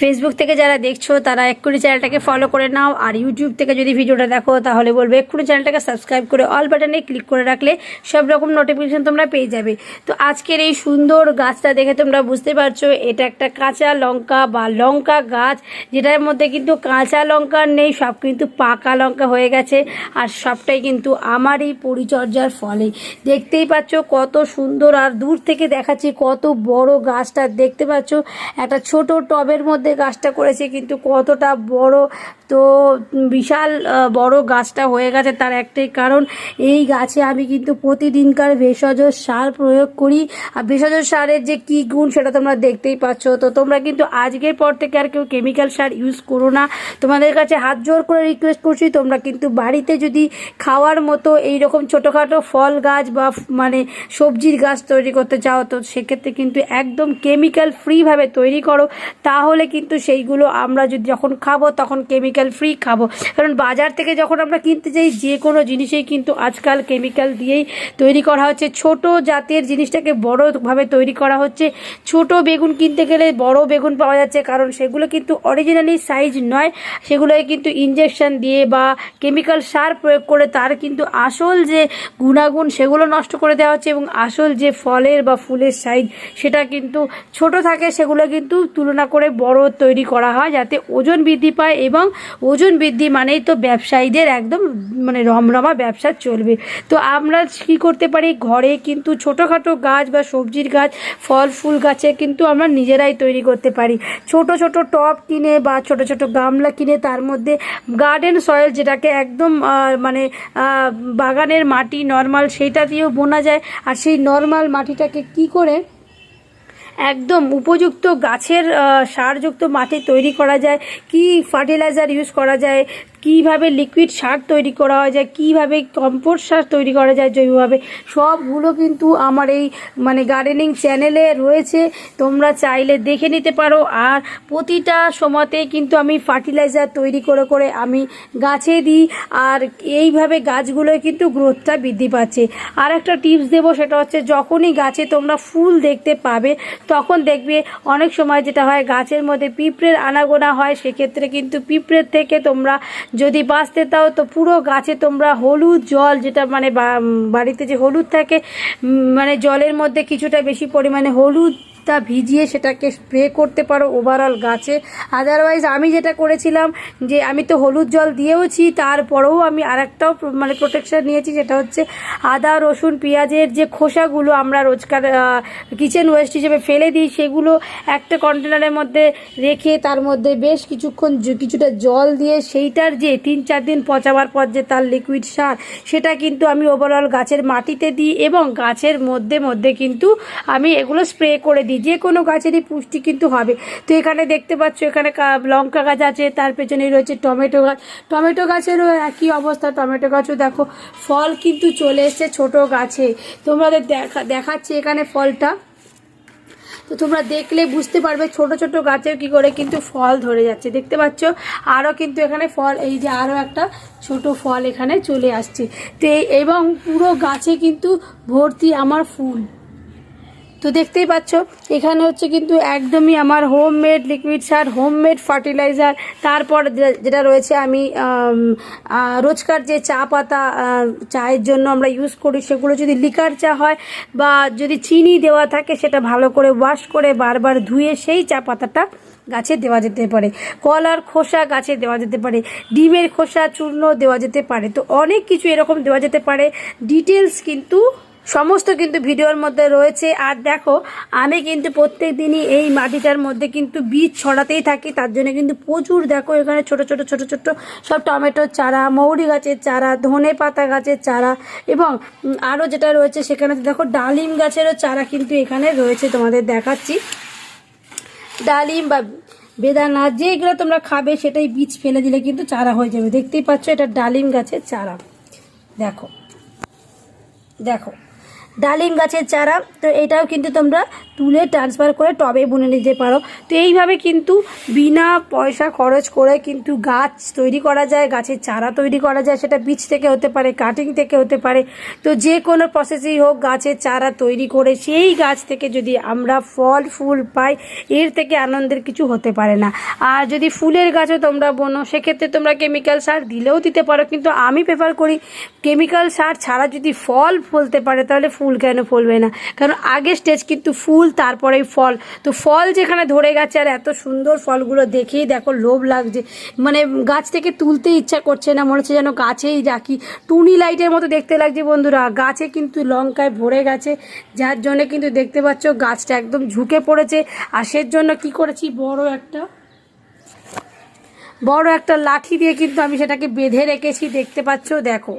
Facebook থেকে যারা দেখছ, তারা এক্ষুনি চ্যানেলটাকে ফলো করে নাও। আর ইউটিউব থেকে যদি ভিডিওটা দেখো, তাহলে বলবে এক্ষুনি চ্যানেলটাকে সাবস্ক্রাইব করে অল বাটনে ক্লিক করে রাখলে সব রকম নোটিফিকেশান তোমরা পেয়ে যাবে। তো আজকের এই সুন্দর গাছটা দেখে তোমরা বুঝতে পারছ, এটা একটা কাঁচা লঙ্কা বা লঙ্কা গাছ, যেটার মধ্যে কিন্তু কাঁচা লঙ্কা নেই, সব কিন্তু পাকা লঙ্কা হয়ে গেছে, আর সবটাই কিন্তু আমারই পরিচর্যার ফলে। দেখতেই পাচ্ছ কত সুন্দর, আর দূর থেকে দেখাচ্ছি কত বড় গাছটা। দেখতে পাচ্ছ একটা ছোট টবের মধ্যে গাছটা করেছে, কিন্তু কতটা বড় তো বিশাল বড় গাছটা হয়ে গেছে তার একটাই কারণ, এই গাছে আমি কিন্তু প্রতিদিনকার ভেষজ সার প্রয়োগ করি। আর ভেষজ সারের যে কী গুণ সেটা তোমরা দেখতেই পাচ্ছ। তো তোমরা কিন্তু আজকের পর থেকে আর কেউ কেমিক্যাল সার ইউজ করো না। তোমাদের কাছে হাত জোর করে রিকোয়েস্ট করছি, তোমরা কিন্তু বাড়িতে যদি খাওয়ার মতো এই রকম ছোটোখাটো ফল গাছ বা মানে সবজির গাছ তৈরি করতে চাও, তো সেক্ষেত্রে কিন্তু একদম কেমিক্যাল ফ্রিভাবে তৈরি করো। তাহলে কিন্তু সেইগুলো আমরা যদি যখন খাব, তখন কেমিক্যাল ফ্রি খাব। কারণ বাজার থেকে যখন আমরা কিনতে যাই, যে কোনো জিনিসেই কিন্তু আজকাল কেমিক্যাল দিয়েই তৈরি করা হচ্ছে। ছোট জাতের জিনিসটাকে বড়ভাবে তৈরি করা হচ্ছে। ছোট বেগুন কিনতে গেলে বড় বেগুন পাওয়া যাচ্ছে, কারণ সেগুলো কিন্তু অরিজিনালি সাইজ নয়। সেগুলোকে কিন্তু ইঞ্জেকশন দিয়ে বা কেমিক্যাল সার প্রয়োগ করে তার কিন্তু আসল যে গুণাগুণ, সেগুলো নষ্ট করে দেওয়া হচ্ছে এবং আসল যে ফলের বা ফুলের সাইজ সেটা কিন্তু ছোট থাকে, সেগুলো কিন্তু তুলনা করে বড় তৈরি করা হয় যাতে ওজন বৃদ্ধি পায় এবং ওজন বৃদ্ধি মানেই তো ব্যবসায়ীদের একদম মানে রমরমা ব্যবসা চলবে। তো আমরা কী করতে পারি? ঘরে কিন্তু ছোটোখাটো গাছ বা সবজির গাছ, ফল, ফুল গাছে কিন্তু আমরা নিজেরাই তৈরি করতে পারি। ছোট ছোট টব কিনে বা ছোট ছোট গামলা কিনে তার মধ্যে গার্ডেন সয়েল যেটাকে একদম মানে বাগানের মাটি নর্মাল সেইটা দিয়েও বোনা যায়। আর সেই নর্মাল মাটিটাকে কি করে একদম উপযুক্ত গাছের সারযুক্ত মাটি তৈরি করা যায়। কি ফার্টিলাইজার ইউজ করা যায়? কীভাবে লিকুইড সার তৈরি করা যায়? কীভাবে কম্পোস্ট সার তৈরি করা যায় জৈবভাবে? সবগুলো কিন্তু আমার এই মানে গার্ডেনিং চ্যানেলে রয়েছে। তোমরা চাইলে দেখে নিতে পারো। আর প্রতিটা সময়তেই কিন্তু আমি ফার্টিলাইজার তৈরি করে করে আমি গাছে দিই। আর এইভাবে গাছগুলোয় কিন্তু গ্রোথটা বৃদ্ধি পাচ্ছে। আর একটা টিপস দেবো, সেটা হচ্ছে যখনই গাছে তোমরা ফুল দেখতে পাবে তখন দেখবে অনেক সময় যেটা হয়, গাছের মধ্যে পিঁপড়ের আনাগোনা হয়, সেক্ষেত্রে কিন্তু পিঁপড়ের থেকে তোমরা যদি বাঁচতে তাও তো পুরো গাছে তোমরা হলুদ জল যেটা মানে বাড়িতে যে হলুদ থাকে মানে জলের মধ্যে কিছুটা বেশি পরিমাণে হলুদ তা ভিজিয়ে সেটাকে স্প্রে করতে পারো ওভারঅল গাছে। আদারওয়াইজ আমি যেটা করেছিলাম যে আমি তো হলুদ জল দিয়েওছি, তারপরেও আমি আরেকটাও মানে প্রোটেকশন নিয়েছি, সেটা হচ্ছে আদা, রসুন, পেঁয়াজের যে খোসাগুলো আমরা রোজকার কিচেন ওয়েস্ট হিসেবে ফেলে দিই, সেগুলো একটা কন্টেনারের মধ্যে রেখে তার মধ্যে বেশ কিছুক্ষণ কিছুটা জল দিয়ে সেইটার যে তিন চার দিন পচাবার পর যে তার লিকুইড সার, সেটা কিন্তু আমি ওভারঅল গাছের মাটিতে দিই এবং গাছের মধ্যে মধ্যে কিন্তু আমি এগুলো স্প্রে করে দিই। যে কোনো গাছেরই পুষ্টি কিন্তু হবে। তো এখানে দেখতে পাচ্ছ, এখানে লঙ্কা গাছ আছে, তার পেছনে রয়েছে টমেটো গাছ। টমেটো গাছেরও একই অবস্থা, টমেটো গাছও দেখো, ফল কিন্তু চলে এসছে ছোট গাছে। তোমাদের দেখা, দেখাচ্ছি এখানে ফলটা। তো তোমরা দেখলে বুঝতে পারবে ছোট ছোট গাছেও কি করে কিন্তু ফল ধরে যাচ্ছে। দেখতে পাচ্ছ আরও কিন্তু এখানে ফল, এই যে আরও একটা ছোট ফল এখানে চলে আসছে। তো, এবং পুরো গাছে কিন্তু ভর্তি আমার ফুল। তো দেখতেই পাচ্ছ, এখানে হচ্ছে কিন্তু একদমই আমার হোমমেড লিকুইড সার হোমমেড ফার্টিলাইজার তারপর যেটা রয়েছে আমি রোজকার যে চা পাতা চায়ের জন্য আমরা ইউজ করি, সেগুলো যদি লিকার চা হয় বা যদি চিনি দেওয়া থাকে, সেটা ভালো করে ওয়াশ করে বারবার ধুয়ে সেই চা পাতাটা গাছে দেওয়া যেতে পারে। কলার খোসা গাছে দেওয়া যেতে পারে। ডিমের খোসা, চূর্ণ দেওয়া যেতে পারে। তো অনেক কিছু এরকম দেওয়া যেতে পারে। ডিটেলস কিন্তু সমস্ত কিন্তু ভিডিওর মধ্যে রয়েছে। আর দেখো, আমি কিন্তু প্রত্যেক দিনই এই মাটিটার মধ্যে কিন্তু বীজ ছড়াতেই থাকি। তার জন্য কিন্তু প্রচুর দেখো, এখানে ছোট ছোট ছোট ছোট সব টমেটোর চারা, মৌরি গাছের চারা, ধনে পাতা গাছের চারা এবং আরও যেটা রয়েছে সেখানে দেখো ডালিম গাছেরও চারা কিন্তু এখানে রয়েছে তোমাদের দেখাচ্ছি। ডালিম বা বেদানা যেগুলো তোমরা খাবে সেটাই বীজ ফেলে দিলে কিন্তু চারা হয়ে যাবে। দেখতেই পাচ্ছ, এটা ডালিম গাছের চারা। দেখো দেখো। ডালিম গাছের চারা, তো এটাও কিন্তু তোমরা তুলে ট্রান্সফার করে টবে বুনে নিতে পারো। তো এইভাবে কিন্তু বিনা পয়সা খরচ করে কিন্তু গাছ তৈরি করা যায়, গাছের চারা তৈরি করা যায়। সেটা বীজ থেকে হতে পারে কাটিং থেকে হতে পারে। তো যে কোনো প্রসেসেই হোক, গাছের চারা তৈরি করে সেই গাছ থেকে যদি আমরা ফল, ফুল পাই, এর থেকে আনন্দের কিছু হতে পারে না। আর যদি ফুলের গাছও তোমরা বোনো, সেক্ষেত্রে তোমরা কেমিক্যাল সার দিলেও দিতে পারো। কিন্তু আমি প্রেফার করি কেমিক্যাল সার ছাড়া যদি ফল ফলতে পারে, তাহলে ফুল কেন ফলবে না? কারণ আগের স্টেজ কিন্তু ফুল, তারপরেই ফল। তো ফল যেখানে ধরে গেছে, আর এত সুন্দর ফলগুলো দেখেই দেখো লোভ লাগছে। মানে গাছ থেকে তুলতে ইচ্ছা করছে না, মনে হচ্ছে যেন গাছেই রাখি। টুনি লাইটের মতো দেখতে লাগছে বন্ধুরা। গাছে কিন্তু লঙ্কায় ভরে গেছে, যার জন্য কিন্তু দেখতে পাচ্ছ গাছটা একদম ঝুঁকে পড়েছে। আর সের জন্য কি করেছি, বড় একটা বড় একটা লাঠি দিয়ে কিন্তু আমি সেটাকে বেঁধে রেখেছি। দেখতে পাচ্ছ, দেখো।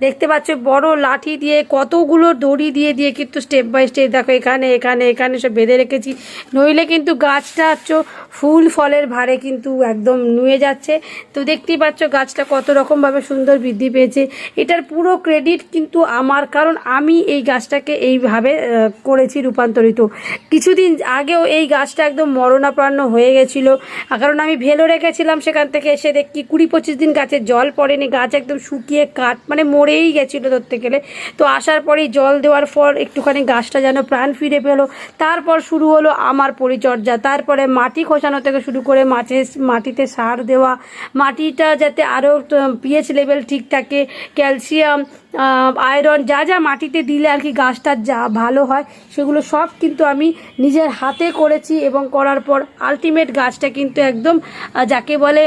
দেখতে পাচ্ছ, বড় লাঠি দিয়ে, কতগুলো দড়ি দিয়ে দিয়ে কিন্তু স্টেপ বাই স্টেপ দেখো, এখানে এখানে এখানে সব বেঁধে রেখেছি। নইলে কিন্তু গাছটা হচ্ছে, ফুল ফলের ভারে কিন্তু একদম নুয়ে যাচ্ছে। তো দেখতেই পাচ্ছ, গাছটা কত রকমভাবে সুন্দর বৃদ্ধি পেয়েছে। এটার পুরো ক্রেডিট কিন্তু আমার, কারণ আমি এই গাছটাকে এইভাবে করেছি রূপান্তরিত। কিছুদিন আগেও এই গাছটা একদম মরণাপ্রাণ্য হয়ে গেছিল। কারণ আমি ভেলো রেখেছিলাম সেখান থেকে, এসে দেখি কুড়ি পঁচিশ দিন গাছে জল পড়েনি, গাছ একদম শুকিয়ে কাঠ মানে মরেই গেছিল ধরতে গেলে। তো আসার পরেই জল দেওয়ার পর একটুখানি গাছটা যেন প্রাণ ফিরে পেল। তারপর শুরু হলো আমার পরিচর্যা। তারপরে মাটি খোসানো থেকে শুরু করে মাঠে মাটিতে সার দেওয়া। মাটিটা যাতে আরও পিএইচ লেভেল ঠিক থাকে। ক্যালসিয়াম আয়রন যা যা মাটিতে দিলে আর কি গাছটা যা ভালো হয়, সেগুলো সব কিন্তু আমি নিজের হাতে করেছি এবং করার পর আলটিমেট গাছটা কিন্তু একদম যাকে বলে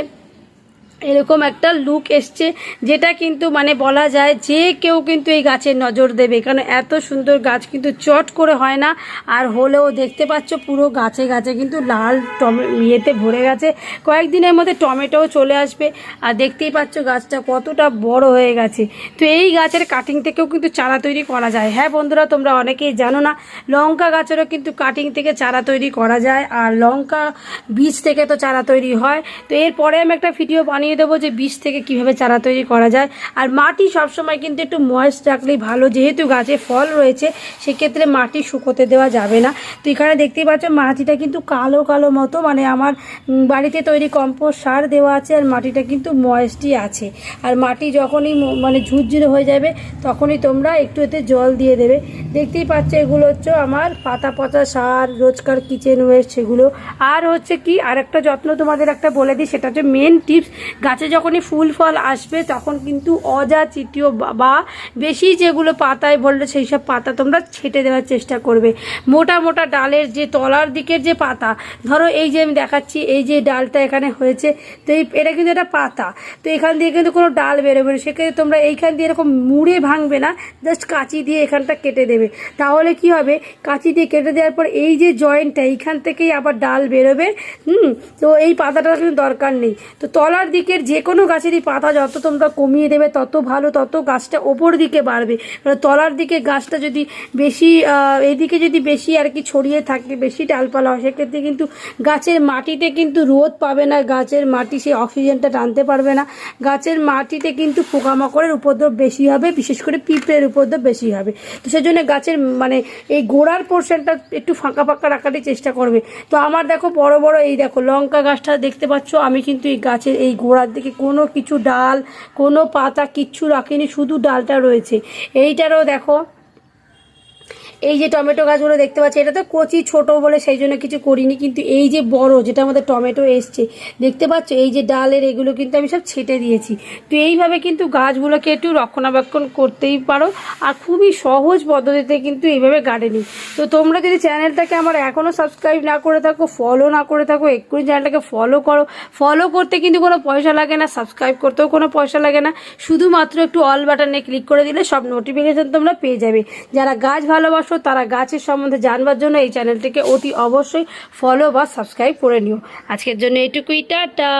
এরকম একটা লুক এসছে, যেটা কিন্তু মানে বলা যায় যে কেউ কিন্তু এই গাছের নজর দেবে। কারণ এত সুন্দর গাছ কিন্তু চট করে হয় না, আর হলেও দেখতে পাচ্ছ পুরো গাছে গাছে কিন্তু লাল টমে, ইয়েতে ভরে গেছে। কয়েকদিনের মধ্যে টমেটোও চলে আসবে, আর দেখতেই পাচ্ছ গাছটা কতটা বড় হয়ে গেছে। তো এই গাছের কাটিং থেকেও কিন্তু চারা তৈরি করা যায়। হ্যাঁ বন্ধুরা, তোমরা অনেকেই জানো না, লঙ্কা গাছেরও কিন্তু কাটিং থেকে চারা তৈরি করা যায়, আর লঙ্কা বীজ থেকে তো চারা তৈরি হয়। তো এরপরে আমি একটা ভিডিও বানিয়ে দেবো যে বীজ থেকে কীভাবে চারা তৈরি করা যায়। আর মাটি সবসময় কিন্তু একটু ময়েস্ট রাখলেই ভালো, যেহেতু গাছে ফল রয়েছে, সেক্ষেত্রে মাটি শুকোতে দেওয়া যাবে না। তো এখানে দেখতেই পাচ্ছ, মাটিটা কিন্তু কালো কালো মতো মানে আমার বাড়িতে তৈরি কম্পোস্ট সার দেওয়া আছে আর মাটিটা কিন্তু ময়েস্টই আছে। আর মাটি যখনই মানে ঝুরঝুরে হয়ে যাবে, তখনই তোমরা একটু এতে জল দিয়ে দেবে। দেখতেই পাচ্ছ, এগুলো হচ্ছে আমার পাতা পচা সার, রোজকার কিচেন ওয়েস্ট সেগুলো। আর হচ্ছে কি, আরেকটা যত্ন তোমাদের একটা বলে দিই, সেটা হচ্ছে মেন টিপস গাছে যখনই ফুল, ফল আসবে তখন কিন্তু অজা, চিটিও বা- বেশি যেগুলো পাতায় বললে সেই সব পাতা তোমরা ছেটে দেওয়ার চেষ্টা করবে। মোটা মোটা ডালের যে তলার দিকের যে পাতা, ধরো এই যে আমি দেখাচ্ছি, এই যে ডালটা এখানে হয়েছে, তো এই, এটা কিন্তু একটা পাতা। তো এখান দিয়ে কিন্তু কোনো ডাল বেরোবে না। সেক্ষেত্রে তোমরা এইখান দিয়ে এরকম মুড়ে ভাঙবে না, জাস্ট কাঁচি দিয়ে এখানটা কেটে দেবে। তাহলে কি হবে? কাঁচি দিয়ে কেটে দেওয়ার পর এই যে জয়েন্টটা, এইখান থেকেই আবার ডাল বেরোবে, হুম? তো এই পাতাটা কিন্তু দরকার নেই। তো তলার দিকের যে কোনো গাছেরই পাতা যত তোমরা কমিয়ে দেবে, তত ভালো, তত গাছটা ওপর দিকে বাড়বে। কারণ তলার দিকে গাছটা যদি বেশি এদিকে যদি বেশি আর কি ছড়িয়ে থাকে, বেশি ডালপালা হয়, সেক্ষেত্রে কিন্তু গাছের মাটিতে কিন্তু রোদ পাবে না, গাছের মাটি সেই অক্সিজেনটা টানতে পারবে না। গাছের মাটিতে কিন্তু পোকামাকড়ের উপদ্রব বেশি হবে, বিশেষ করে পিঁপড়ের উপদ্রব বেশি হবে। তো সেই সেজন্য গাছের মানে এই গোড়ার পোর্শনটা একটু ফাঁকা ফাঁকা রাখারই চেষ্টা করবে। তো আমার দেখো বড় বড় এই দেখো লঙ্কা গাছটা দেখতে পাচ্ছ, আমি কিন্তু এই গাছের এই গোড়ার দিকে কোনো কিছু ডাল কোনো পাতা কিচ্ছু রাখেনি শুধু ডালটা রয়েছে। এইটারও দেখো এই যে টমেটো গাছগুলো দেখতে পাচ্ছি, এটা তো কচি ছোট বলে সেই জন্য কিছু করিনি, কিন্তু এই যে বড় যেটা আমাদের টমেটো এসছে, দেখতে পাচ্ছ? এই যে ডালের এগুলো কিন্তু আমি সব ছেটে দিয়েছি। তো এইভাবে কিন্তু গাছগুলোকে একটু রক্ষণাবেক্ষণ করতেই পারো, আর খুবই সহজ পদ্ধতিতে কিন্তু এইভাবে গার্ডেনিং তো তোমরা যদি চ্যানেলটাকে আমার এখনও সাবস্ক্রাইব না করে থাকো ফলো না করে থাকো, এক্ষুনি চ্যানেলটাকে ফলো করো। ফলো করতে কিন্তু কোনো পয়সা লাগে না সাবস্ক্রাইব করতেও কোনো পয়সা লাগে না। শুধুমাত্র একটু অল বাটনে ক্লিক করে দিলে সব নোটিফিকেশান তোমরা পেয়ে যাবে। যারা গাছ ভালোবাসো তারা গাছের সম্বন্ধে জানবার জন্য এই চ্যানেলটিকে অতি অবশ্যই ফলো বা সাবস্ক্রাইব করে নিও। আজকের জন্য এটুকুই টাটা।